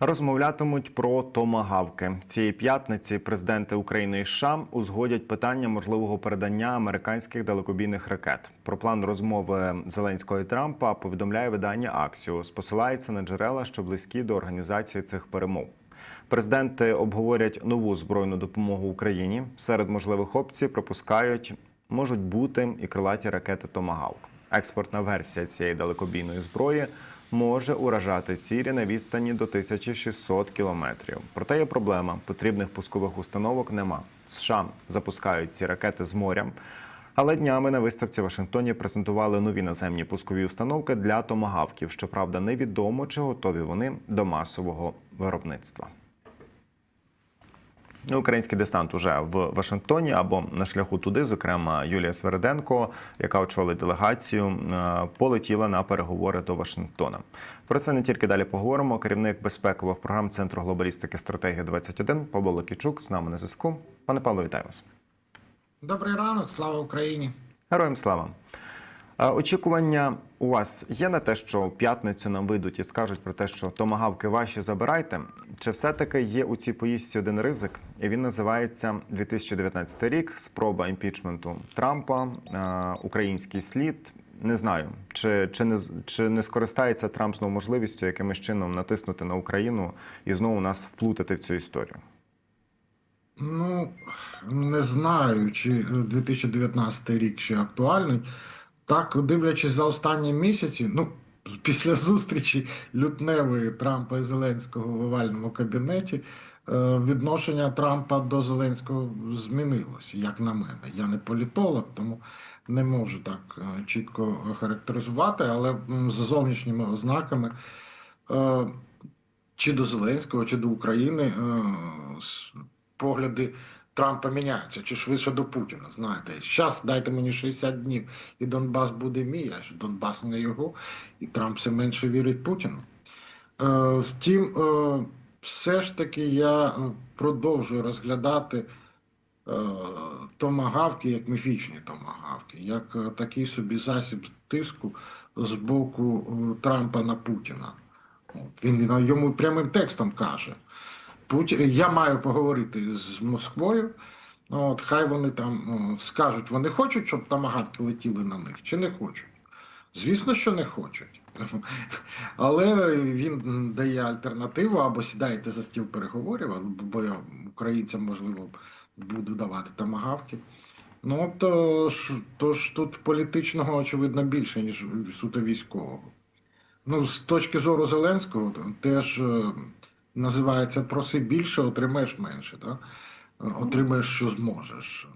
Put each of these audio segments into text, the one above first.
Розмовлятимуть про томагавки цієї п'ятниці. Президенти України і США узгодять питання можливого передання американських далекобійних ракет. Про план розмови Зеленського і Трампа повідомляє видання Аксіос. Посилається на джерела, що близькі до організації цих перемов. Президенти обговорять нову збройну допомогу Україні. Серед можливих опцій пропускають можуть бути і крилаті ракети Томагавк. Експортна версія цієї далекобійної зброї може уражати цілі на відстані до 1600 кілометрів. Проте є проблема: потрібних пускових установок нема. США запускають ці ракети з моря. Але днями на виставці в Вашингтоні презентували нові наземні пускові установки для томагавків. Щоправда, невідомо чи готові вони до масового виробництва. Ну, Український десант уже в Вашингтоні або на шляху туди, зокрема Юлія Свериденко, яка очолить делегацію, е, полетіла на переговори до Вашингтона. Про це не тільки далі поговоримо. Керівник безпекових програм Центру глобалістики стратегія 21 Павло Локічук з нами на зв'язку. Пане Павло, вітаю вас. Добрий ранок, слава Україні. Героям слава. Очікування у вас є на те, що в п'ятницю нам вийдуть і скажуть про те, що томагавки ваші забирайте. Чи все-таки є у цій поїздці один ризик? І він називається 2019 рік. Спроба імпічменту Трампа, український слід. Не знаю, чи, чи не чи не скористається Трамп знову можливістю якимось чином натиснути на Україну і знову нас вплутати в цю історію. Ну, не знаю, чи е, 2019 рік ще актуальний. Так, дивлячись за останні місяці, ну, після зустрічі лютневої Трампа і Зеленського в овальному кабінеті, е, відношення Трампа до Зеленського змінилося, як на мене. Я не політолог, тому не можу так е, чітко характеризувати, але за зовнішніми ознаками. е, чи до Зеленського, чи до України погляди Трампа міняються, чи швидше до Путіна. Знаєте, зараз дайте мені 60 днів, і Донбас буде мій, а Донбас не його, і Трамп все менше вірить Путіну. Е, втім, е, все ж таки я е, продовжую розглядати е, томагавки як міфічні томагавки, як е, такий собі засіб тиску з боку е, Трампа на Путіна. Він йому прямим текстом каже: Путін, я маю поговорити з Москвою. От, хай вони там о, скажуть, вони хочуть, щоб тамагавки летіли на них, чи не хочуть. Звісно, що не хочуть. Але він дає альтернативу або сідайте за стіл переговорів, бо я українцям, можливо, буду давати тамагавки. Ну, то ж, то ж тут політичного, очевидно, більше, ніж суто військового. Ну, з точки зору Зеленського, теж е, називається проси більше, отримаєш менше. Е, Отримаєш, що зможеш.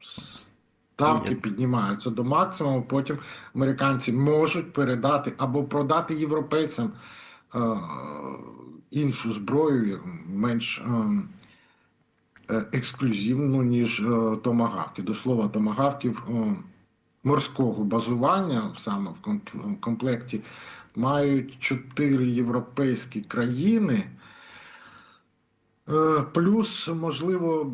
Ставки піднімаються до максимуму, потім американці можуть передати або продати європейцям е, іншу зброю, менш е, е, ексклюзивну, ніж е, томагавки. До слова, томагавків е, морського базування саме в комп- комплекті мають чотири європейські країни, плюс, можливо,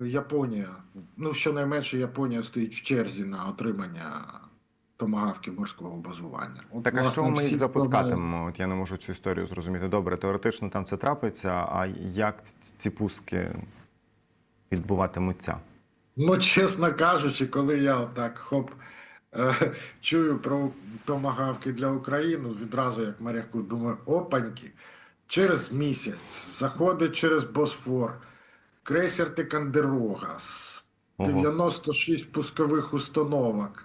Японія. Ну, щонайменше Японія стоїть в черзі на отримання томагавків морського базування. От, Так, а власне, що ми їх запускатимемо? От я не можу цю історію зрозуміти. Добре, теоретично там це трапиться, а як ці пуски відбуватимуться? Ну, чесно кажучи, коли я отак хоп е, чую про томагавки для України, відразу як моряку, думаю, опаньки, через місяць заходить через Босфор, крейсер Тикандерога, з Ого. 96 пускових установок.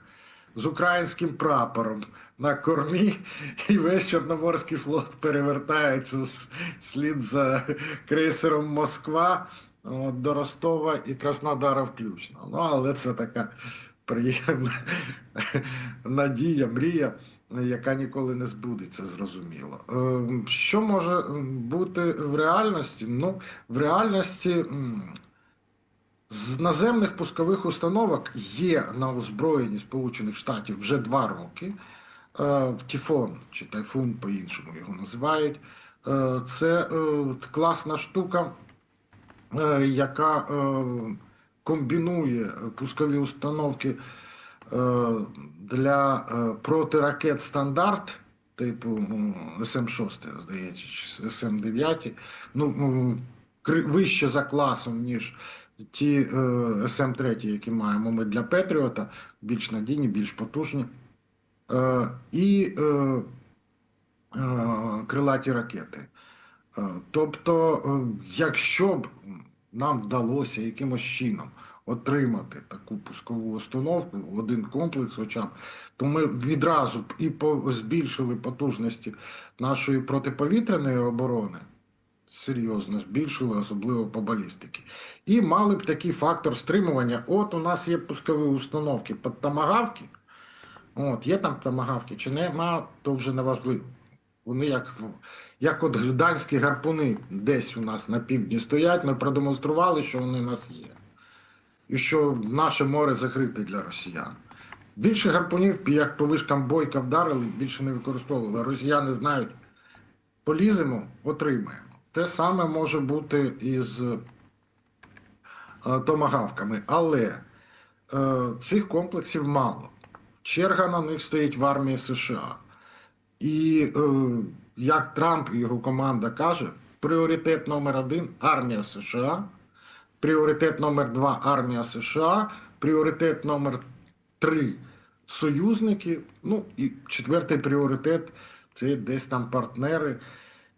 З українським прапором на кормі, і весь Чорноморський флот перевертається слід за крейсером Москва до Ростова і Краснодара включно. Ну, але це така приємна надія, мрія, яка ніколи не збудеться, зрозуміло. Ем, Що може бути в реальності? Ну, в реальності. з наземних пускових установок є на озброєнні Сполучених Штатів вже два роки. Е, Тіфон чи тайфун по-іншому його називають. Е, Це е, класна штука, яка комбінує пускові установки для е, протиракет стандарт типу СМ-6, здається, чи СМ-9, ну, вище за класом, ніж ті е, СМ-3, які маємо ми для Петріота, більш надійні, більш потужні. Е, і е, е, крилаті ракети. Е, Тобто, е, якщо б нам вдалося якимось чином отримати таку пускову установку, один комплекс, хоча б, то ми відразу б і збільшили потужності нашої протиповітряної оборони. Серйозно збільшили, особливо по балістики. І мали б такий фактор стримування. От у нас є пускові установки під тамагавки. От, є там тамагавки чи нема, то вже не важливо. Вони як, в- як от гданські гарпуни десь у нас на півдні стоять. Ми продемонстрували, що вони у нас є. І що наше море закрите для росіян. Більше гарпунів, як по вишкам бойка вдарили, більше не використовували. Росіяни знають, поліземо, отримаємо. Те саме може бути і з е, томагавками. Але е, цих комплексів мало. Черга на них стоїть в армії США. І е, як Трамп і його команда каже, пріоритет номер один армія США, пріоритет номер два армія США, пріоритет номер три союзники. Ну і четвертий пріоритет це десь там партнери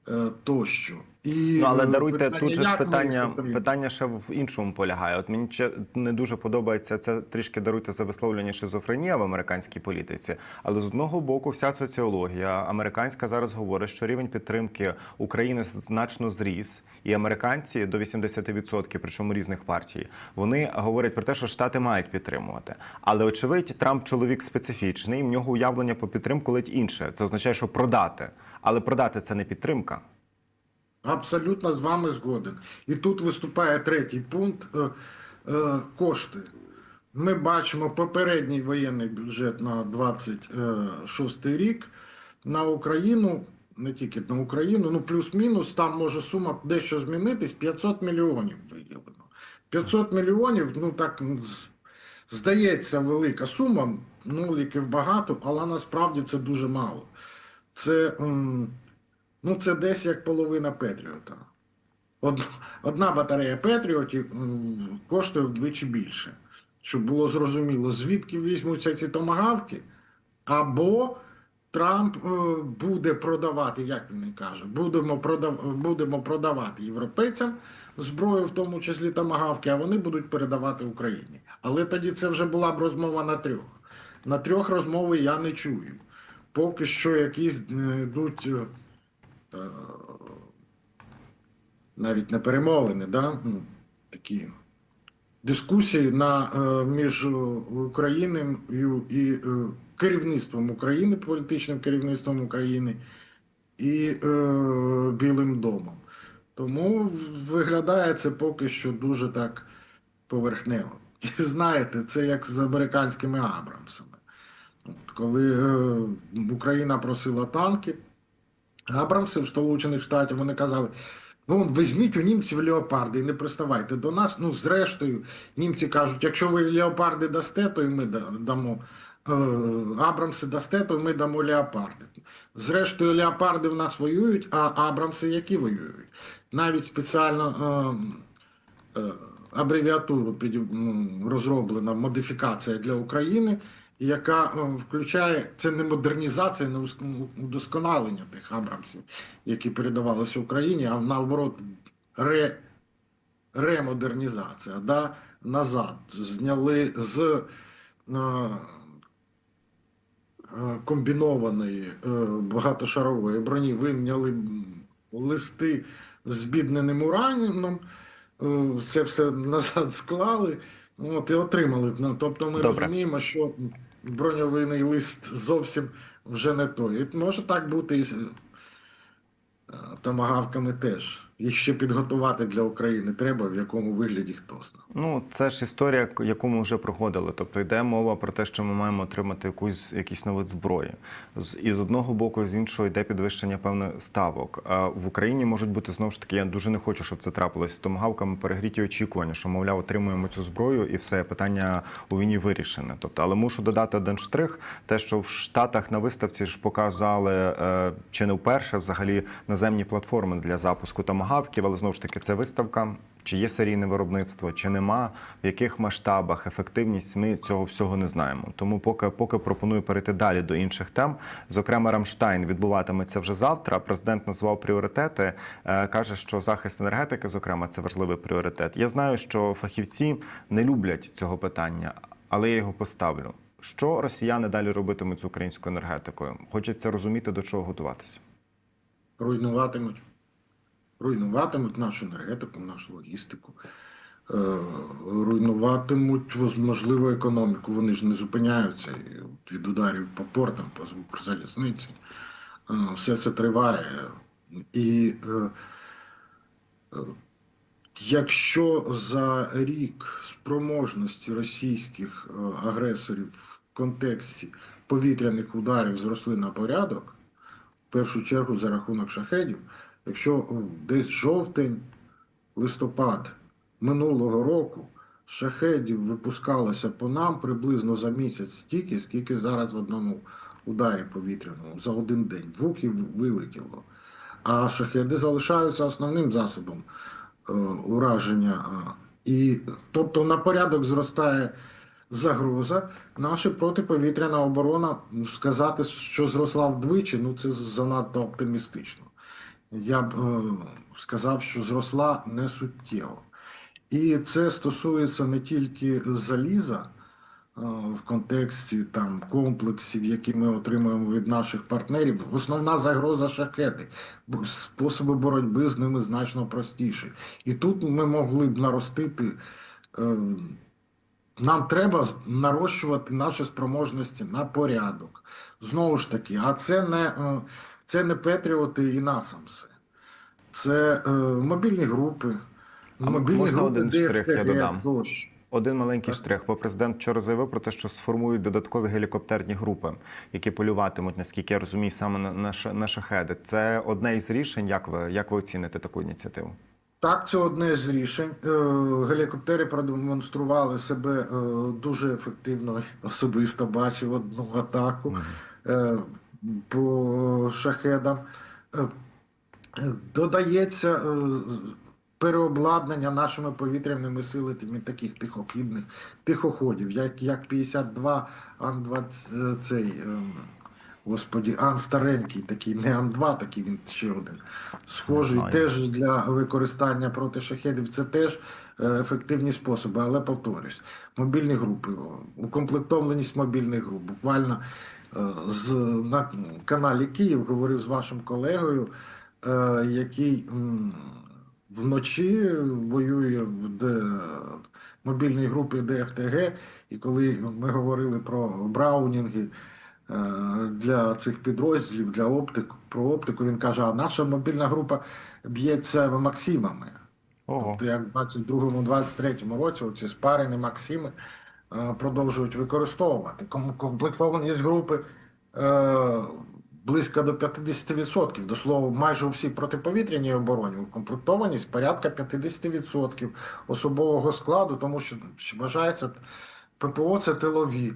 е, тощо. І, Ну, але е, даруйте тут же ж питання, питання ще в іншому полягає. От мені ще не дуже подобається це трішки даруйте за висловлення шизофренія в американській політиці. Але з одного боку, вся соціологія американська зараз говорить, що рівень підтримки України значно зріс, і американці до 80%, причому різних партій, вони говорять про те, що штати мають підтримувати. Але очевидь, Трамп чоловік специфічний. В нього уявлення по підтримку ледь інше. Це означає, що продати, але продати це не підтримка. Абсолютно з вами згоден. І тут виступає третій пункт е, е, кошти. Ми бачимо попередній воєнний бюджет на 26 рік на Україну, не тільки на Україну, ну плюс-мінус, там може сума дещо змінитись, 500 мільйонів виділено. 500 мільйонів, ну так здається, велика сума, нуліків багато, але насправді це дуже мало. Це, ну, це десь як половина Петріота. Од- Одна батарея Петріотів коштує вдвічі більше. Щоб було зрозуміло, звідки візьмуться ці томагавки, або Трамп е, буде продавати, як він і каже, будемо, продав, будемо продавати європейцям зброю, в тому числі томагавки, а вони будуть передавати Україні. Але тоді це вже була б розмова на трьох. На трьох розмови я не чую. Поки що якісь е, йдуть. Навіть не перемовини, да? ну, такі дискусії на, е, між Україною і е, керівництвом України, політичним керівництвом України і е, Білим домом. Тому виглядає це поки що дуже так поверхнево. І знаєте, це як з американськими Абрамсами. Коли е, Україна просила танки, Абрамси в Сполучених Штатів вони казали: ну візьміть у німців леопарди і не приставайте до нас. Ну, зрештою, німці кажуть, якщо ви леопарди дасте, то і ми да- дамо. Е, Абрамси дасте, то ми дамо леопарди. Зрештою, леопарди в нас воюють, а Абрамси які воюють? Навіть спеціально е, е, абревіатуру розроблена модифікація для України, яка е, включає це не модернізація, не удосконалення тих Абрамсів, які передавалися Україні, а наоборот, ре, ремодернізація. Да? Назад зняли з е, е, комбінованої е, багатошарової броні, виняли листи з збідненим ураніном, е, це все назад склали. От і отримали. Ну, Тобто ми Добре. розуміємо, що броньовий лист зовсім вже не той. І може так бути і з е, томагавками теж. Їх ще підготувати для України треба, в якому вигляді хто знає. Ну, це ж історія, яку ми вже проходили. Тобто йде мова про те, що ми маємо отримати якусь якийсь новий зброї. І з одного боку, з іншого йде підвищення певних ставок. А в Україні можуть бути знову ж таки. Я дуже не хочу, щоб це трапилось з томагавками перегріті очікування, що мовляв отримуємо цю зброю, і все питання у війні вирішене. Тобто, але мушу додати один штрих: те, що в Штатах на виставці ж показали е, чи не вперше взагалі наземні платформи для запуску томагавків, але знову ж таки це виставка. Чи є серійне виробництво, чи нема, в яких масштабах, ефективність ми цього всього не знаємо. Тому поки, поки пропоную перейти далі до інших тем. Зокрема, Рамштайн відбуватиметься вже завтра. Президент назвав пріоритети. е, каже, що захист енергетики, зокрема, це важливий пріоритет. Я знаю, що фахівці не люблять цього питання, але я його поставлю. Що росіяни далі робитимуть з українською енергетикою? Хочеться розуміти, до чого готуватися. руйнуватимуть. Руйнуватимуть нашу енергетику, нашу логістику, е, руйнуватимуть можливо економіку. Вони ж не зупиняються від ударів по портам, по Укрзалізниці. Е, Все це триває. І е, якщо за рік спроможності російських агресорів в контексті повітряних ударів зросли на порядок, в першу чергу за рахунок шахедів, якщо десь жовтень, листопад минулого року шахедів випускалося по нам приблизно за місяць стільки, скільки зараз в одному ударі повітряному за один день. Вуків вилетіло. А шахеди залишаються основним засобом е, ураження. І тобто на порядок зростає загроза. Наша протиповітряна оборона сказати, що зросла вдвічі, ну це занадто оптимістично. Я б е, сказав, що зросла не суттєво. І це стосується не тільки заліза е, в контексті там комплексів, які ми отримуємо від наших партнерів. Основна загроза шахети. Способи боротьби з ними значно простіші. І тут ми могли б наростити. е, Нам треба нарощувати наші спроможності на порядок. Знову ж таки, а це не, це не Петріоти і насамси. Це е, мобільні групи, А мобільні можна групи один штрих я додам? тощо. Один маленький Так. штрих, бо президент вчора заявив про те, що сформують додаткові гелікоптерні групи, які полюватимуть, наскільки я розумію, саме на, на, на шахеди. Це одне із рішень. Як ви як ви оціните таку ініціативу? Так, це одне з рішень. Е, Гелікоптери продемонстрували себе е, дуже ефективно. Особисто бачив одну атаку е, по шахедам. Е, Додається е, переобладнання нашими повітряними силами таких тихохідних тихоходів, як, як 52 Ан-20, е, цей. Господі, Ан старенький, такий, не Ан-2, такий він ще один. Схожий теж для використання проти шахедів. Це теж ефективні способи, але повторюсь, мобільні групи, укомплектованість мобільних груп. Буквально з, на каналі Київ говорив з вашим колегою, е, який вночі воює в мобільній групі ДФТГ, і коли ми говорили про браунінги. е, Для цих підрозділів, для оптику, про оптику, він каже: а наша мобільна група б'ється Максимами. Ого, Тобто, як в 22-23 році ці спарені Максими е, продовжують використовувати. Ком- Комплектованість групи е, близько до 50%. До слова, майже у всій протиповітряній обороні укомплектованість порядка 50% особового складу, тому що вважається, ППО це тилові.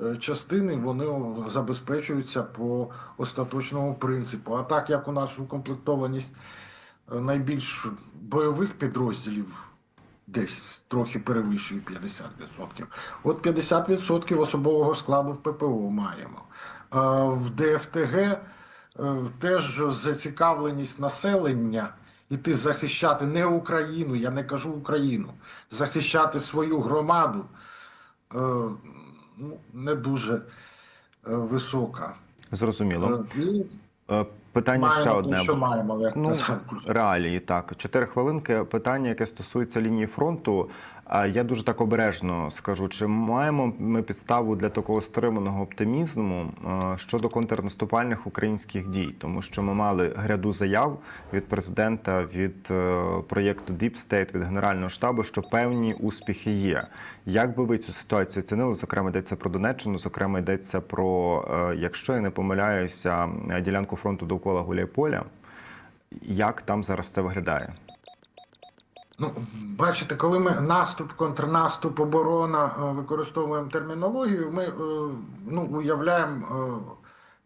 е, Частини вони забезпечуються по остаточному принципу. А так як у нас укомплектованість е, найбільш бойових підрозділів десь трохи перевищує 50%. От 50% особового складу в ППО маємо. А в ДФТГ е, теж зацікавленість населення іти захищати не Україну, я не кажу Україну, захищати свою громаду е, ну, не дуже е, висока. зрозуміло. І Питання ще одне. що маємо, як Ну, реалії так. Чотири хвилинки. Питання, яке стосується лінії фронту. Я дуже так обережно скажу, чи маємо ми підставу для такого стриманого оптимізму е, щодо контрнаступальних українських дій, тому що ми мали гряду заяв від президента від е, проєкту Deep State, від Генерального штабу, що певні успіхи є. Як би ви цю ситуацію оцінили? Зокрема, йдеться про Донеччину, зокрема йдеться про, е, якщо я не помиляюся, ділянку фронту довкола Гуляйполя. Як там зараз це виглядає? Ну, бачите, коли ми наступ, контрнаступ, оборона е, використовуємо термінологію, ми е, ну, уявляємо, е,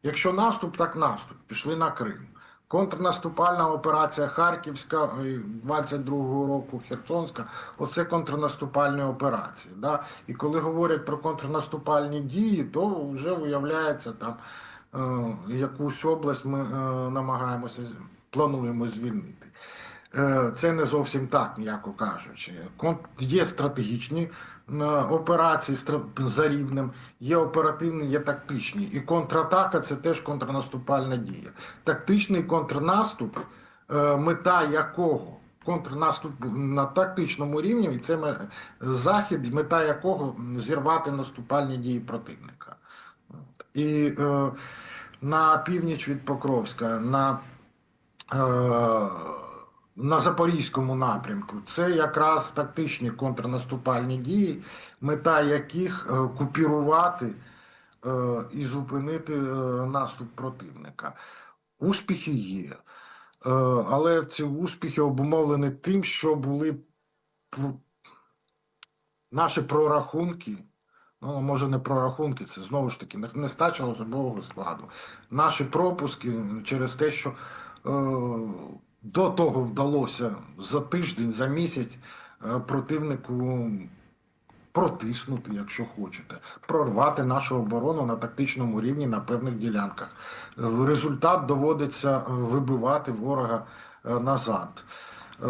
якщо наступ, так наступ. Пішли на Крим. Контрнаступальна операція Харківська е, 22-го року, Херсонська, оце контрнаступальні операції. Да? І коли говорять про контрнаступальні дії, то вже виявляється там якусь область ми намагаємося плануємо звільнити. Е, Це не зовсім так, м'яко кажучи. Є стратегічні операції за рівнем, є оперативні, є тактичні. І контратака це теж контрнаступальна дія. Тактичний контрнаступ, е, мета якого контрнаступ на тактичному рівні, і це захід, мета якого зірвати наступальні дії противника. І е, на північ від Покровська, на на Запорізькому напрямку. Це якраз тактичні контрнаступальні дії, мета яких е, купірувати е, і зупинити е, наступ противника. Успіхи є, але ці успіхи обумовлені тим, що були наші прорахунки. Ну, може, не прорахунки, це знову ж таки не- особового складу. Наші пропуски через те, що до того вдалося за тиждень, за місяць е, противнику протиснути, якщо хочете, прорвати нашу оборону на тактичному рівні на певних ділянках. Результат доводиться вибивати ворога е, назад. Е,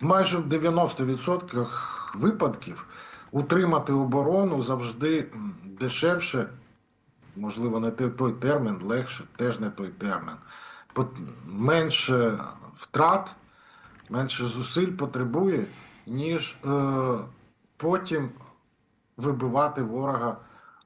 Майже в 90% випадків утримати оборону завжди дешевше, можливо, не той термін, легше, теж не той термін. Менше втрат, менше зусиль потребує, ніж е, потім вибивати ворога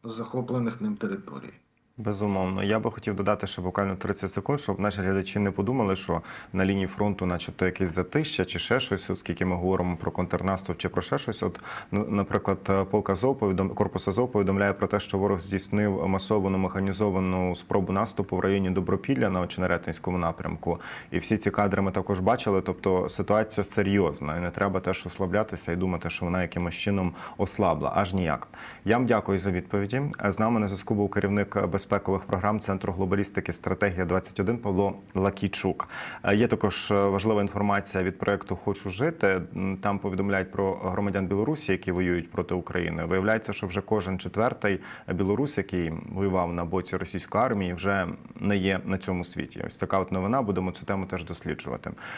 з захоплених ним територій. Безумовно, я би хотів додати ще буквально 30 секунд, щоб наші глядачі не подумали, що на лінії фронту, начебто, якесь затища чи ще щось, оскільки ми говоримо про контрнаступ чи про ще щось. От, ну, наприклад, полк Азов повідом... корпус Азов повідомляє про те, що ворог здійснив масовану механізовану спробу наступу в районі Добропілля на Оченеретинському напрямку. І всі ці кадри ми також бачили. Тобто ситуація серйозна, і не треба теж ослаблятися і думати, що вона якимось чином ослабла. Аж ніяк. Я вам дякую за відповіді. З нами на зв'язку був керівник безпекових програм Центру глобалістики Стратегія 21 Павло Лакійчук. Е, Є також е, важлива інформація від проекту Хочу жити. Там повідомляють про громадян Білорусі, які воюють проти України. Виявляється, що вже кожен четвертий білорус, який воював на боці російської армії, вже не є на цьому світі. Ось така от новина. Будемо цю тему теж досліджувати.